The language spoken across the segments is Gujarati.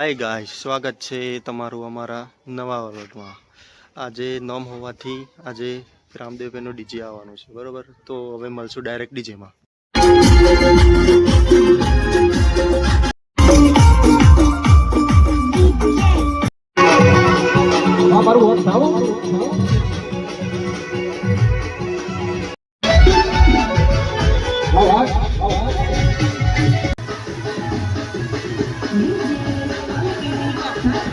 હાય ગાય સ્વાગત છે તમારું અમારા નવા વર્લ્ડમાં આજે નોમ હોવાથી આજે રામદેવભાઈનું ડીજે આવવાનું છે બરોબર? તો હવે મળશું ડાયરેક્ટ ડીજેમાં. Thank થાવો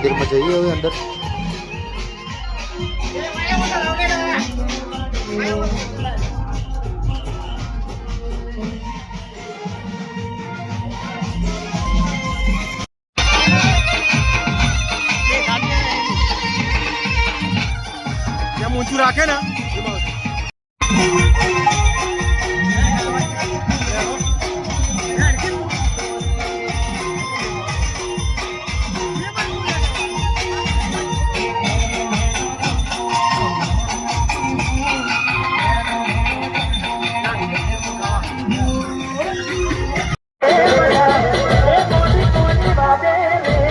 મંદિરમાં જઈએ હવે અંદર. ઊંચું રાખે ને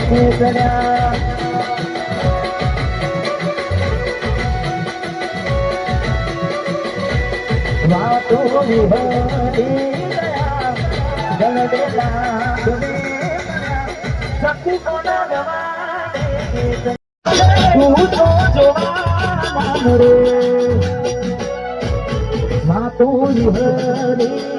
જેની ચડતી વિવા વિવા જેના ભાઈ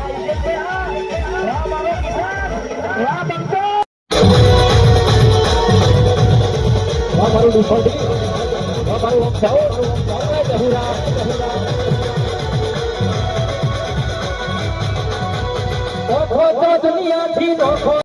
મારું દુખોડી મારું ઓછાઓ જહુરા ઓખો તો દુનિયાથી નોખો.